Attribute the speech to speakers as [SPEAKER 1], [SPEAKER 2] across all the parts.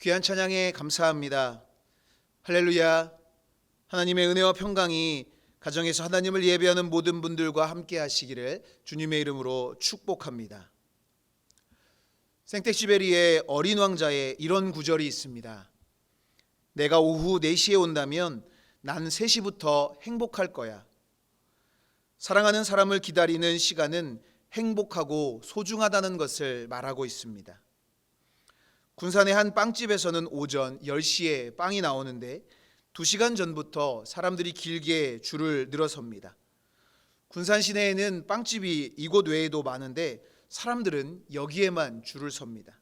[SPEAKER 1] 귀한 찬양에 감사합니다. 할렐루야. 하나님의 은혜와 평강이 가정에서 하나님을 예배하는 모든 분들과 함께 하시기를 주님의 이름으로 축복합니다. 생텍쥐베리의 어린 왕자에 이런 구절이 있습니다. 내가 오후 4시에 온다면 난 3시부터 행복할 거야. 사랑하는 사람을 기다리는 시간은 행복하고 소중하다는 것을 말하고 있습니다. 군산의 한 빵집에서는 오전 10시에 빵이 나오는데 2시간 전부터 사람들이 길게 줄을 늘어섭니다. 군산 시내에는 빵집이 이곳 외에도 많은데 사람들은 여기에만 줄을 섭니다.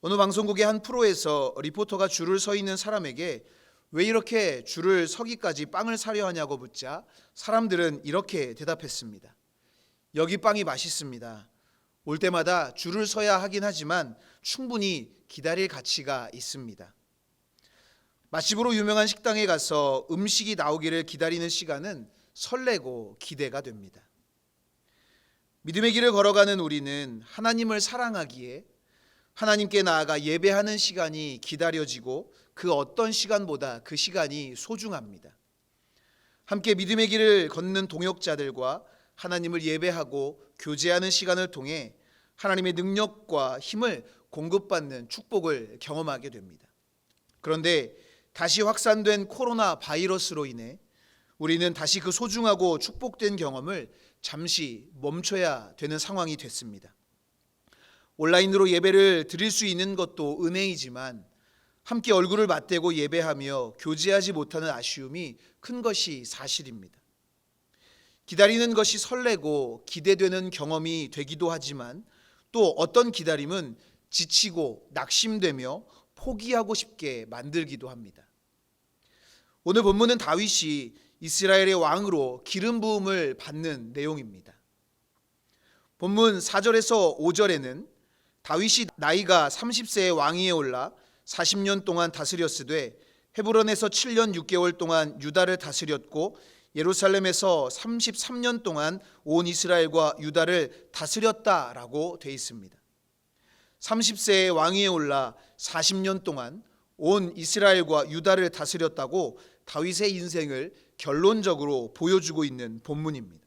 [SPEAKER 1] 어느 방송국의 한 프로에서 리포터가 줄을 서 있는 사람에게 왜 이렇게 줄을 서기까지 빵을 사려 하냐고 묻자 사람들은 이렇게 대답했습니다. 여기 빵이 맛있습니다. 올 때마다 줄을 서야 하긴 하지만 충분히 기다릴 가치가 있습니다. 맛집으로 유명한 식당에 가서 음식이 나오기를 기다리는 시간은 설레고 기대가 됩니다. 믿음의 길을 걸어가는 우리는 하나님을 사랑하기에 하나님께 나아가 예배하는 시간이 기다려지고 그 어떤 시간보다 그 시간이 소중합니다. 함께 믿음의 길을 걷는 동역자들과 하나님을 예배하고 교제하는 시간을 통해 하나님의 능력과 힘을 공급받는 축복을 경험하게 됩니다. 그런데 다시 확산된 코로나 바이러스로 인해 우리는 다시 그 소중하고 축복된 경험을 잠시 멈춰야 되는 상황이 됐습니다. 온라인으로 예배를 드릴 수 있는 것도 은혜이지만 함께 얼굴을 맞대고 예배하며 교제하지 못하는 아쉬움이 큰 것이 사실입니다. 기다리는 것이 설레고 기대되는 경험이 되기도 하지만 또 어떤 기다림은 지치고 낙심되며 포기하고 싶게 만들기도 합니다. 오늘 본문은 다윗이 이스라엘의 왕으로 기름 부음을 받는 내용입니다. 본문 4절에서 5절에는 다윗이 나이가 30세의 왕위에 올라 40년 동안 다스렸으되 헤브론에서 7년 6개월 동안 유다를 다스렸고 예루살렘에서 33년 동안 온 이스라엘과 유다를 다스렸다라고 돼 있습니다. 30세의 왕위에 올라 40년 동안 온 이스라엘과 유다를 다스렸다고 다윗의 인생을 결론적으로 보여주고 있는 본문입니다.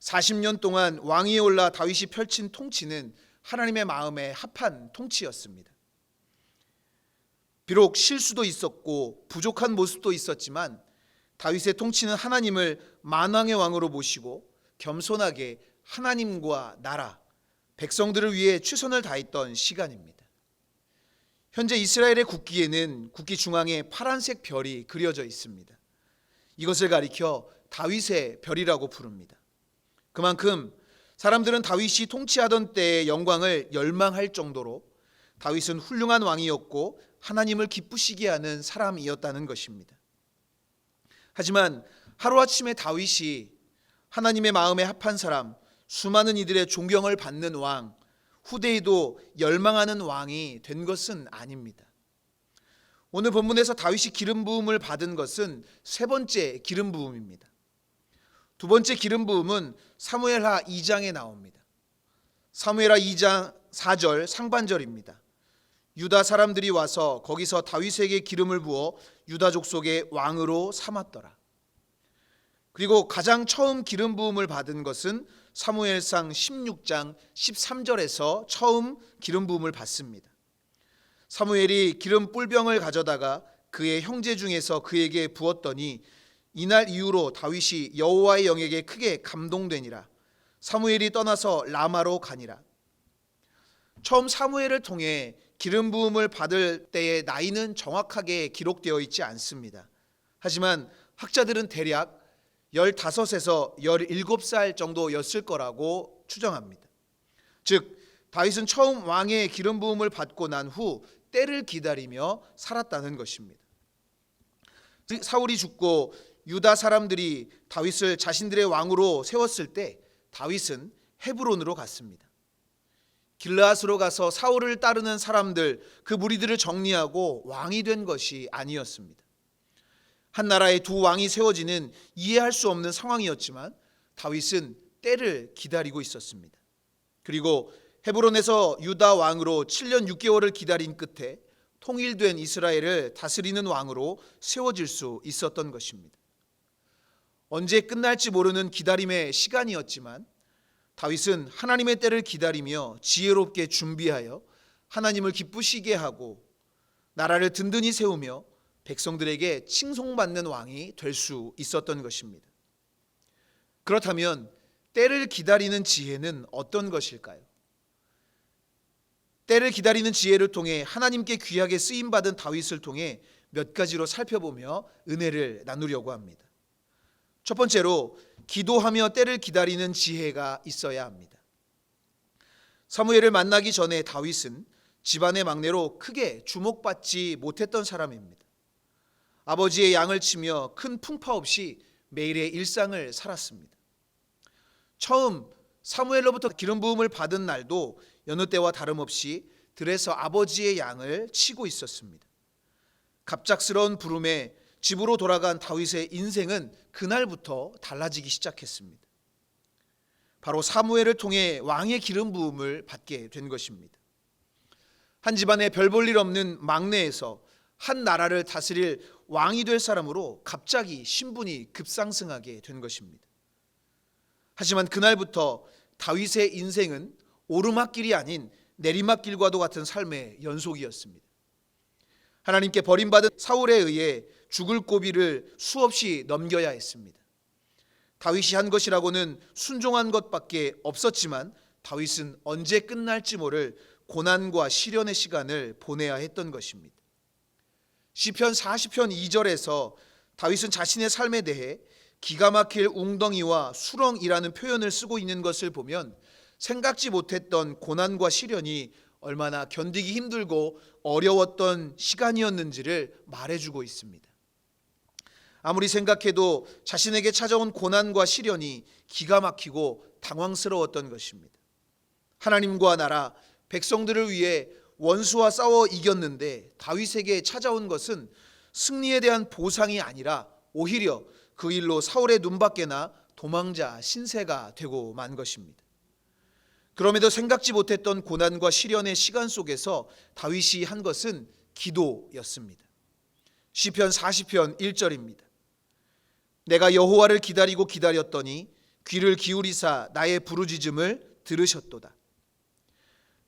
[SPEAKER 1] 40년 동안 왕위에 올라 다윗이 펼친 통치는 하나님의 마음에 합한 통치였습니다. 비록 실수도 있었고 부족한 모습도 있었지만 다윗의 통치는 하나님을 만왕의 왕으로 모시고 겸손하게 하나님과 나라, 백성들을 위해 최선을 다했던 시간입니다. 현재 이스라엘의 국기에는 국기 중앙에 파란색 별이 그려져 있습니다. 이것을 가리켜 다윗의 별이라고 부릅니다. 그만큼 사람들은 다윗이 통치하던 때의 영광을 열망할 정도로 다윗은 훌륭한 왕이었고 하나님을 기쁘시게 하는 사람이었다는 것입니다. 하지만 하루아침에 다윗이 하나님의 마음에 합한 사람, 수많은 이들의 존경을 받는 왕, 후대에도 열망하는 왕이 된 것은 아닙니다. 오늘 본문에서 다윗이 기름 부음을 받은 것은 세 번째 기름 부음입니다. 두 번째 기름 부음은 사무엘하 2장에 나옵니다. 사무엘하 2장 4절 상반절입니다. 유다 사람들이 와서 거기서 다윗에게 기름을 부어 유다 족속의 왕으로 삼았더라. 그리고 가장 처음 기름 부음을 받은 것은 사무엘상 16장 13절에서 처음 기름 부음을 받습니다. 사무엘이 기름 뿔병을 가져다가 그의 형제 중에서 그에게 부었더니 이날 이후로 다윗이 여호와의 영에게 크게 감동되니라. 사무엘이 떠나서 라마로 가니라. 처음 사무엘을 통해 기름 부음을 받을 때의 나이는 정확하게 기록되어 있지 않습니다. 하지만 학자들은 대략 15에서 17살 정도였을 거라고 추정합니다. 즉 다윗은 처음 왕의 기름 부음을 받고 난 후 때를 기다리며 살았다는 것입니다. 사울이 죽고 유다 사람들이 다윗을 자신들의 왕으로 세웠을 때 다윗은 헤브론으로 갔습니다. 길라앗으로 가서 사울을 따르는 사람들 그 무리들을 정리하고 왕이 된 것이 아니었습니다. 한 나라에 두 왕이 세워지는 이해할 수 없는 상황이었지만 다윗은 때를 기다리고 있었습니다. 그리고 헤브론에서 유다 왕으로 7년 6개월을 기다린 끝에 통일된 이스라엘을 다스리는 왕으로 세워질 수 있었던 것입니다. 언제 끝날지 모르는 기다림의 시간이었지만 다윗은 하나님의 때를 기다리며 지혜롭게 준비하여 하나님을 기쁘시게 하고 나라를 든든히 세우며 백성들에게 칭송받는 왕이 될 수 있었던 것입니다. 그렇다면 때를 기다리는 지혜는 어떤 것일까요? 때를 기다리는 지혜를 통해 하나님께 귀하게 쓰임 받은 다윗을 통해 몇 가지로 살펴보며 은혜를 나누려고 합니다. 첫 번째로 기도하며 때를 기다리는 지혜가 있어야 합니다. 사무엘을 만나기 전에 다윗은 집안의 막내로 크게 주목받지 못했던 사람입니다. 아버지의 양을 치며 큰 풍파 없이 매일의 일상을 살았습니다. 처음 사무엘로부터 기름 부음을 받은 날도 여느 때와 다름없이 들에서 아버지의 양을 치고 있었습니다. 갑작스러운 부름에 집으로 돌아간 다윗의 인생은 그날부터 달라지기 시작했습니다. 바로 사무엘을 통해 왕의 기름 부음을 받게 된 것입니다. 한 집안에 별볼 일 없는 막내에서 한 나라를 다스릴 왕이 될 사람으로 갑자기 신분이 급상승하게 된 것입니다. 하지만 그날부터 다윗의 인생은 오르막길이 아닌 내리막길과도 같은 삶의 연속이었습니다. 하나님께 버림받은 사울에 의해 죽을 고비를 수없이 넘겨야 했습니다. 다윗이 한 것이라고는 순종한 것밖에 없었지만 다윗은 언제 끝날지 모를 고난과 시련의 시간을 보내야 했던 것입니다. 시편 40편 2절에서 다윗은 자신의 삶에 대해 기가 막힐 웅덩이와 수렁이라는 표현을 쓰고 있는 것을 보면 생각지 못했던 고난과 시련이 얼마나 견디기 힘들고 어려웠던 시간이었는지를 말해주고 있습니다. 아무리 생각해도 자신에게 찾아온 고난과 시련이 기가 막히고 당황스러웠던 것입니다. 하나님과 나라, 백성들을 위해 원수와 싸워 이겼는데 다윗에게 찾아온 것은 승리에 대한 보상이 아니라 오히려 그 일로 사울의 눈밖에나 도망자 신세가 되고 만 것입니다. 그럼에도 생각지 못했던 고난과 시련의 시간 속에서 다윗이 한 것은 기도였습니다. 시편 40편 1절입니다. 내가 여호와를 기다리고 기다렸더니 귀를 기울이사 나의 부르짖음을 들으셨도다.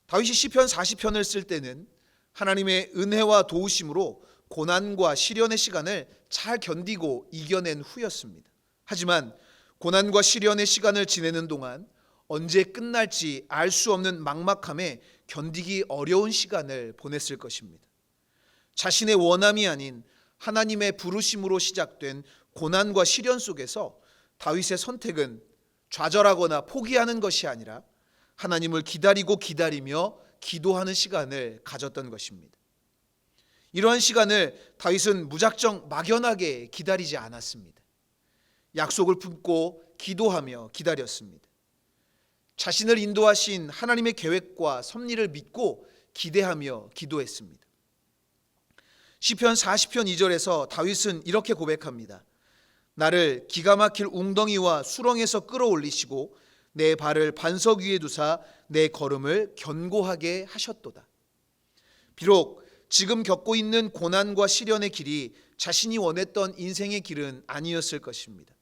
[SPEAKER 1] 다윗이 시편 40편을 쓸 때는 하나님의 은혜와 도우심으로 고난과 시련의 시간을 잘 견디고 이겨낸 후였습니다. 하지만 고난과 시련의 시간을 지내는 동안 언제 끝날지 알 수 없는 막막함에 견디기 어려운 시간을 보냈을 것입니다. 자신의 원함이 아닌 하나님의 부르심으로 시작된 고난과 시련 속에서 다윗의 선택은 좌절하거나 포기하는 것이 아니라 하나님을 기다리고 기다리며 기도하는 시간을 가졌던 것입니다. 이러한 시간을 다윗은 무작정 막연하게 기다리지 않았습니다. 약속을 품고 기도하며 기다렸습니다. 자신을 인도하신 하나님의 계획과 섭리를 믿고 기대하며 기도했습니다. 시편 40편 2절에서 다윗은 이렇게 고백합니다. 나를 기가 막힐 웅덩이와 수렁에서 끌어올리시고 내 발을 반석 위에 두사 내 걸음을 견고하게 하셨도다. 비록 지금 겪고 있는 고난과 시련의 길이 자신이 원했던 인생의 길은 아니었을 것입니다.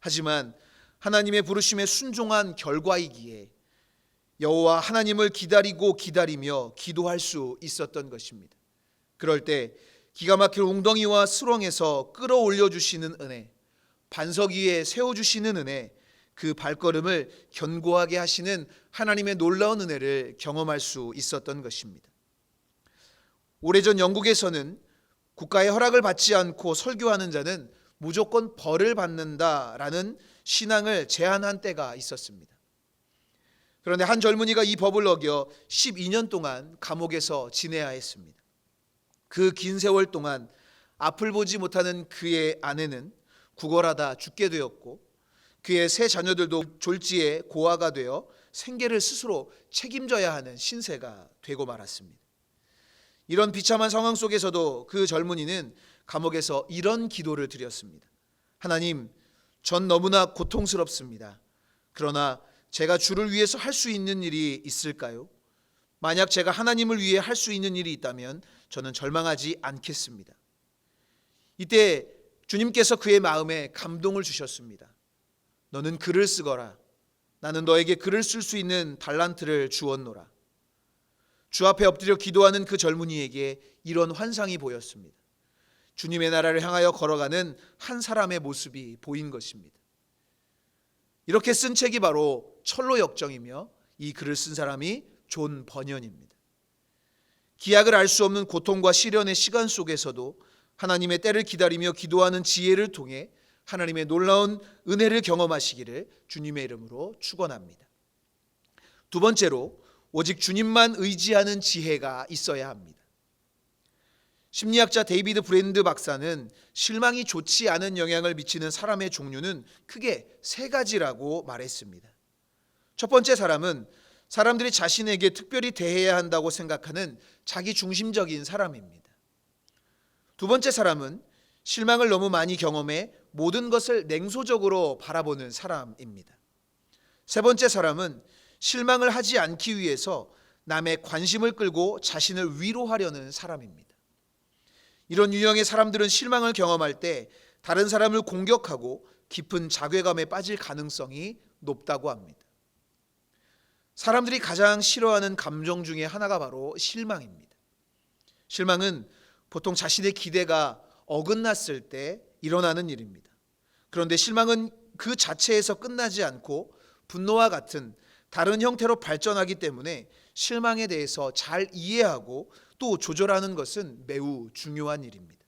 [SPEAKER 1] 하지만 하나님의 부르심에 순종한 결과이기에 여호와 하나님을 기다리고 기다리며 기도할 수 있었던 것입니다. 그럴 때 기가 막힐 웅덩이와 수렁에서 끌어올려 주시는 은혜, 반석 위에 세워 주시는 은혜, 그 발걸음을 견고하게 하시는 하나님의 놀라운 은혜를 경험할 수 있었던 것입니다. 오래전 영국에서는 국가의 허락을 받지 않고 설교하는 자는 무조건 벌을 받는다라는 신앙을 제한한 때가 있었습니다. 그런데 한 젊은이가 이 법을 어겨 12년 동안 감옥에서 지내야 했습니다. 그 긴 세월 동안 앞을 보지 못하는 그의 아내는 구걸하다 죽게 되었고 그의 세 자녀들도 졸지에 고아가 되어 생계를 스스로 책임져야 하는 신세가 되고 말았습니다. 이런 비참한 상황 속에서도 그 젊은이는 감옥에서 이런 기도를 드렸습니다. 하나님, 전 너무나 고통스럽습니다. 그러나 제가 주를 위해서 할 수 있는 일이 있을까요? 만약 제가 하나님을 위해 할 수 있는 일이 있다면 저는 절망하지 않겠습니다. 이때 주님께서 그의 마음에 감동을 주셨습니다. 너는 글을 쓰거라. 나는 너에게 글을 쓸 수 있는 달란트를 주었노라. 주 앞에 엎드려 기도하는 그 젊은이에게 이런 환상이 보였습니다. 주님의 나라를 향하여 걸어가는 한 사람의 모습이 보인 것입니다. 이렇게 쓴 책이 바로 철로 역정이며 이 글을 쓴 사람이 존 번연입니다. 기약을 알 수 없는 고통과 시련의 시간 속에서도 하나님의 때를 기다리며 기도하는 지혜를 통해 하나님의 놀라운 은혜를 경험하시기를 주님의 이름으로 축원합니다. 두 번째로 오직 주님만 의지하는 지혜가 있어야 합니다. 심리학자 데이비드 브랜드 박사는 실망이 좋지 않은 영향을 미치는 사람의 종류는 크게 세 가지라고 말했습니다. 첫 번째 사람은 사람들이 자신에게 특별히 대해야 한다고 생각하는 자기 중심적인 사람입니다. 두 번째 사람은 실망을 너무 많이 경험해 모든 것을 냉소적으로 바라보는 사람입니다. 세 번째 사람은 실망을 하지 않기 위해서 남의 관심을 끌고 자신을 위로하려는 사람입니다. 이런 유형의 사람들은 실망을 경험할 때 다른 사람을 공격하고 깊은 자괴감에 빠질 가능성이 높다고 합니다. 사람들이 가장 싫어하는 감정 중에 하나가 바로 실망입니다. 실망은 보통 자신의 기대가 어긋났을 때 일어나는 일입니다. 그런데 실망은 그 자체에서 끝나지 않고 분노와 같은 다른 형태로 발전하기 때문에 실망에 대해서 잘 이해하고 또 조절하는 것은 매우 중요한 일입니다.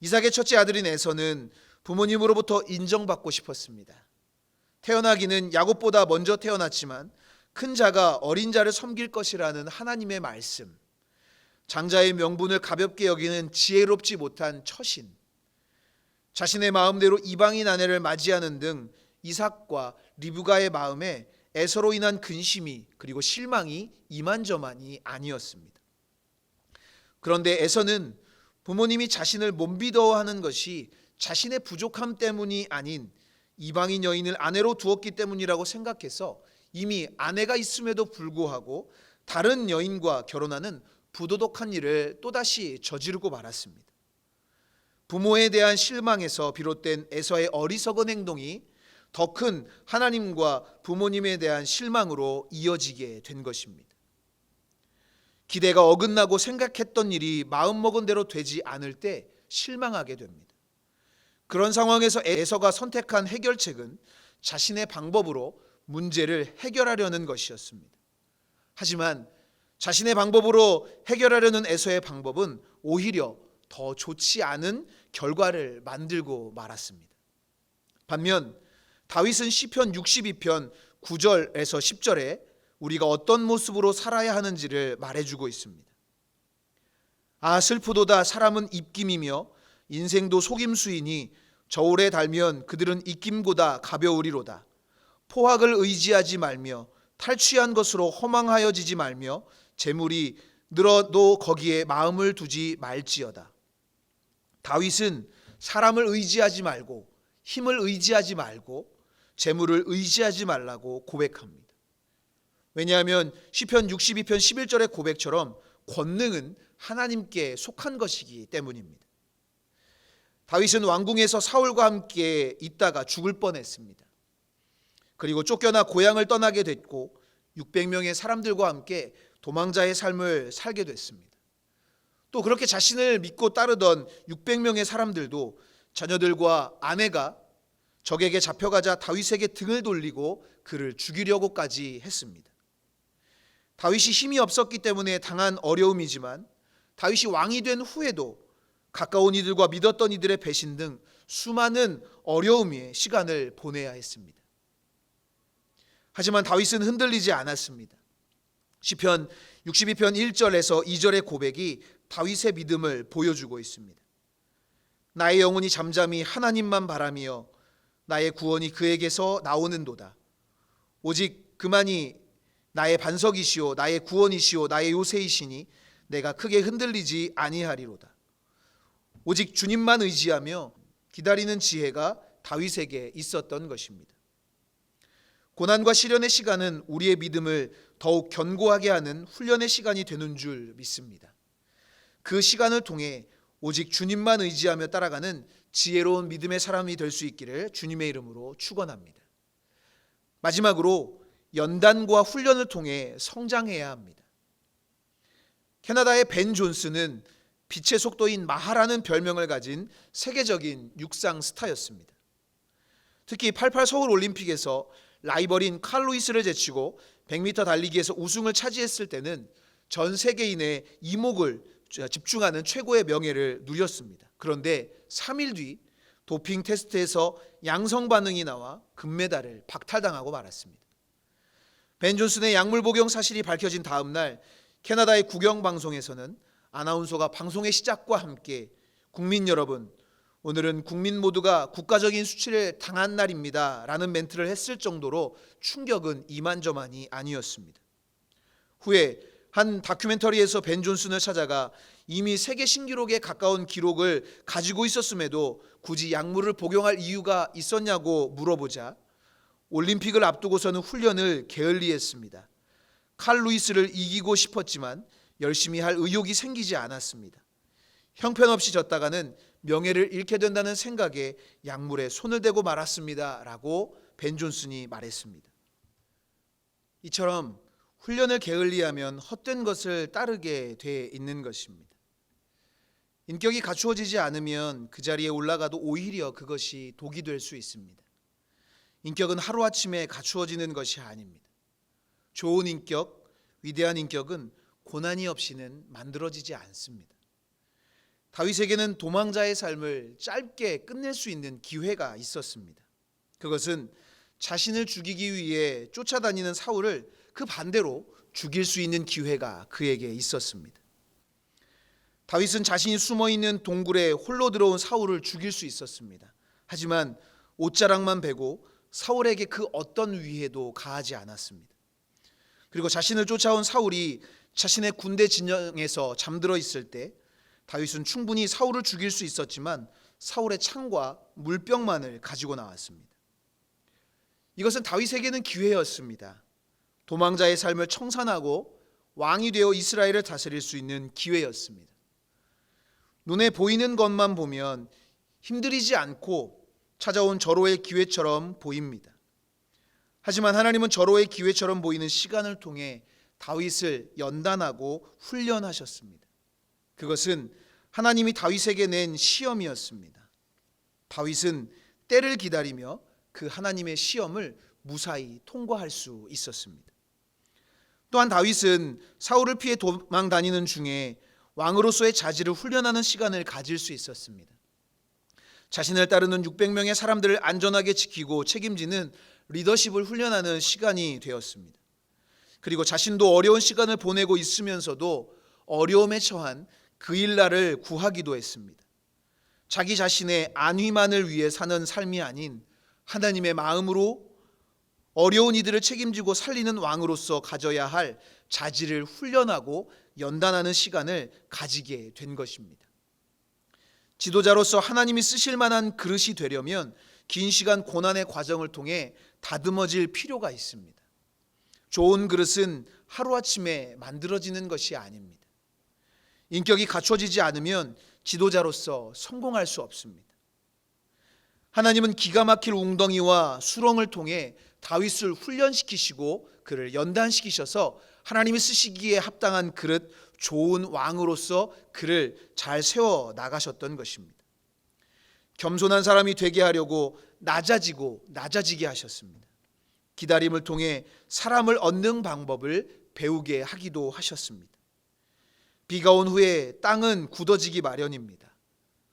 [SPEAKER 1] 이삭의 첫째 아들인 에서는 부모님으로부터 인정받고 싶었습니다. 태어나기는 야곱보다 먼저 태어났지만 큰 자가 어린 자를 섬길 것이라는 하나님의 말씀, 장자의 명분을 가볍게 여기는 지혜롭지 못한 처신, 자신의 마음대로 이방인 아내를 맞이하는 등 이삭과 리브가의 마음에 에서로 인한 근심이 그리고 실망이 이만저만이 아니었습니다. 그런데 에서는 부모님이 자신을 몸비더워하는 것이 자신의 부족함 때문이 아닌 이방인 여인을 아내로 두었기 때문이라고 생각해서 이미 아내가 있음에도 불구하고 다른 여인과 결혼하는 부도덕한 일을 또다시 저지르고 말았습니다. 부모에 대한 실망에서 비롯된 에서의 어리석은 행동이 더 큰 하나님과 부모님에 대한 실망으로 이어지게 된 것입니다. 기대가 어긋나고 생각했던 일이 마음먹은 대로 되지 않을 때 실망하게 됩니다. 그런 상황에서 에서가 선택한 해결책은 자신의 방법으로 문제를 해결하려는 것이었습니다. 하지만 자신의 방법으로 해결하려는 에서의 방법은 오히려 더 좋지 않은 결과를 만들고 말았습니다. 반면 다윗은 시편 62편 9절에서 10절에 우리가 어떤 모습으로 살아야 하는지를 말해주고 있습니다. 아 슬프도다 사람은 입김이며 인생도 속임수이니 저울에 달면 그들은 입김보다 가벼우리로다. 포악을 의지하지 말며 탈취한 것으로 허망하여지지 말며 재물이 늘어도 거기에 마음을 두지 말지어다. 다윗은 사람을 의지하지 말고 힘을 의지하지 말고 재물을 의지하지 말라고 고백합니다. 왜냐하면 시편 62편 11절의 고백처럼 권능은 하나님께 속한 것이기 때문입니다. 다윗은 왕궁에서 사울과 함께 있다가 죽을 뻔했습니다. 그리고 쫓겨나 고향을 떠나게 됐고 600명의 사람들과 함께 도망자의 삶을 살게 됐습니다. 또 그렇게 자신을 믿고 따르던 600명의 사람들도 자녀들과 아내가 적에게 잡혀가자 다윗에게 등을 돌리고 그를 죽이려고까지 했습니다. 다윗이 힘이 없었기 때문에 당한 어려움이지만 다윗이 왕이 된 후에도 가까운 이들과 믿었던 이들의 배신 등 수많은 어려움의 시간을 보내야 했습니다. 하지만 다윗은 흔들리지 않았습니다. 시편 62편 1절에서 2절의 고백이 다윗의 믿음을 보여주고 있습니다. 나의 영혼이 잠잠히 하나님만 바라며 나의 구원이 그에게서 나오는도다. 오직 그만이 나의 반석이시오 나의 구원이시오 나의 요새이시니 내가 크게 흔들리지 아니하리로다. 오직 주님만 의지하며 기다리는 지혜가 다윗에게 있었던 것입니다. 고난과 시련의 시간은 우리의 믿음을 더욱 견고하게 하는 훈련의 시간이 되는 줄 믿습니다. 그 시간을 통해 오직 주님만 의지하며 따라가는 지혜로운 믿음의 사람이 될 수 있기를 주님의 이름으로 축원합니다. 마지막으로 연단과 훈련을 통해 성장해야 합니다. 캐나다의 벤 존스는 빛의 속도인 마하라는 별명을 가진 세계적인 육상 스타였습니다. 특히 88 서울 올림픽에서 라이벌인 칼 루이스를 제치고 100m 달리기에서 우승을 차지했을 때는 전 세계인의 이목을 집중하는 최고의 명예를 누렸습니다. 그런데 3일 뒤 도핑 테스트에서 양성 반응이 나와 금메달을 박탈당하고 말았습니다. 벤 존슨의 약물 복용 사실이 밝혀진 다음 날 캐나다의 국영 방송에서는 아나운서가 방송의 시작과 함께 국민 여러분 오늘은 국민 모두가 국가적인 수치를 당한 날입니다 라는 멘트를 했을 정도로 충격은 이만저만이 아니었습니다. 후에 한 다큐멘터리에서 벤 존슨을 찾아가 이미 세계 신기록에 가까운 기록을 가지고 있었음에도 굳이 약물을 복용할 이유가 있었냐고 물어보자 올림픽을 앞두고서는 훈련을 게을리했습니다. 칼 루이스를 이기고 싶었지만 열심히 할 의욕이 생기지 않았습니다. 형편없이 졌다가는 명예를 잃게 된다는 생각에 약물에 손을 대고 말았습니다 라고 벤 존슨이 말했습니다. 이처럼 훈련을 게을리하면 헛된 것을 따르게 돼 있는 것입니다. 인격이 갖추어지지 않으면 그 자리에 올라가도 오히려 그것이 독이 될 수 있습니다. 인격은 하루아침에 갖추어지는 것이 아닙니다. 좋은 인격, 위대한 인격은 고난이 없이는 만들어지지 않습니다. 다윗에게는 도망자의 삶을 짧게 끝낼 수 있는 기회가 있었습니다. 그것은 자신을 죽이기 위해 쫓아다니는 사울을 그 반대로 죽일 수 있는 기회가 그에게 있었습니다. 다윗은 자신이 숨어 있는 동굴에 홀로 들어온 사울을 죽일 수 있었습니다. 하지만 옷자락만 베고 사울에게 그 어떤 위해도 가하지 않았습니다. 그리고 자신을 쫓아온 사울이 자신의 군대 진영에서 잠들어 있을 때 다윗은 충분히 사울을 죽일 수 있었지만 사울의 창과 물병만을 가지고 나왔습니다. 이것은 다윗에게는 기회였습니다. 도망자의 삶을 청산하고 왕이 되어 이스라엘을 다스릴 수 있는 기회였습니다. 눈에 보이는 것만 보면 힘들이지 않고 찾아온 절호의 기회처럼 보입니다. 하지만 하나님은 절호의 기회처럼 보이는 시간을 통해 다윗을 연단하고 훈련하셨습니다. 그것은 하나님이 다윗에게 낸 시험이었습니다. 다윗은 때를 기다리며 그 하나님의 시험을 무사히 통과할 수 있었습니다. 또한 다윗은 사울을 피해 도망 다니는 중에 왕으로서의 자질을 훈련하는 시간을 가질 수 있었습니다. 자신을 따르는 600명의 사람들을 안전하게 지키고 책임지는 리더십을 훈련하는 시간이 되었습니다. 그리고 자신도 어려운 시간을 보내고 있으면서도 어려움에 처한 그 일날을 구하기도 했습니다. 자기 자신의 안위만을 위해 사는 삶이 아닌 하나님의 마음으로 어려운 이들을 책임지고 살리는 왕으로서 가져야 할 자질을 훈련하고 연단하는 시간을 가지게 된 것입니다. 지도자로서 하나님이 쓰실 만한 그릇이 되려면 긴 시간 고난의 과정을 통해 다듬어질 필요가 있습니다. 좋은 그릇은 하루아침에 만들어지는 것이 아닙니다. 인격이 갖춰지지 않으면 지도자로서 성공할 수 없습니다. 하나님은 기가 막힐 웅덩이와 수렁을 통해 다윗을 훈련시키시고 그를 연단시키셔서 하나님이 쓰시기에 합당한 그릇 좋은 왕으로서 그를 잘 세워 나가셨던 것입니다. 겸손한 사람이 되게 하려고 낮아지고 낮아지게 하셨습니다. 기다림을 통해 사람을 얻는 방법을 배우게 하기도 하셨습니다. 비가 온 후에 땅은 굳어지기 마련입니다.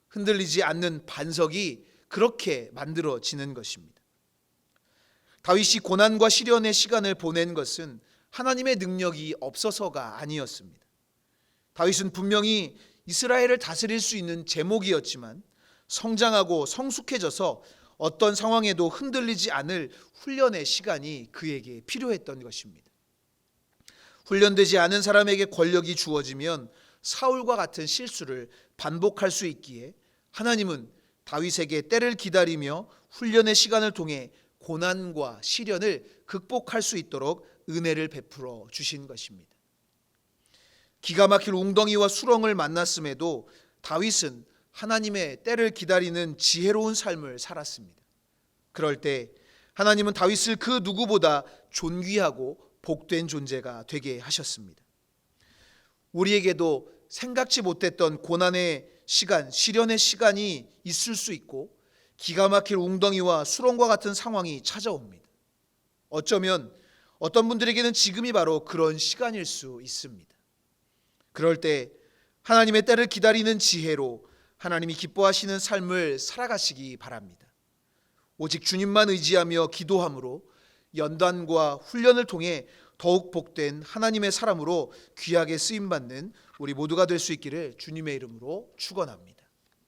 [SPEAKER 1] 흔들리지 않는 반석이 그렇게 만들어지는 것입니다. 다윗이 고난과 시련의 시간을 보낸 것은 하나님의 능력이 없어서가 아니었습니다. 다윗은 분명히 이스라엘을 다스릴 수 있는 제목이었지만 성장하고 성숙해져서 어떤 상황에도 흔들리지 않을 훈련의 시간이 그에게 필요했던 것입니다. 훈련되지 않은 사람에게 권력이 주어지면 사울과 같은 실수를 반복할 수 있기에 하나님은 다윗에게 때를 기다리며 훈련의 시간을 통해 고난과 시련을 극복할 수 있도록 은혜를 베풀어 주신 것입니다. 기가 막힐 웅덩이와 수렁을 만났음에도 다윗은 하나님의 때를 기다리는 지혜로운 삶을 살았습니다. 그럴 때 하나님은 다윗을 그 누구보다 존귀하고 복된 존재가 되게 하셨습니다. 우리에게도 생각지 못했던 고난의 시간, 시련의 시간이 있을 수 있고 기가 막힐 웅덩이와 수렁과 같은 상황이 찾아옵니다. 어쩌면 어떤 분들에게는 지금이 바로 그런 시간일 수 있습니다. 그럴 때 하나님의 때를 기다리는 지혜로 하나님이 기뻐하시는 삶을 살아가시기 바랍니다. 오직 주님만 의지하며 기도함으로 연단과 훈련을 통해 더욱 복된 하나님의 사람으로 귀하게 쓰임 받는 우리 모두가 될 수 있기를 주님의 이름으로 축원합니다.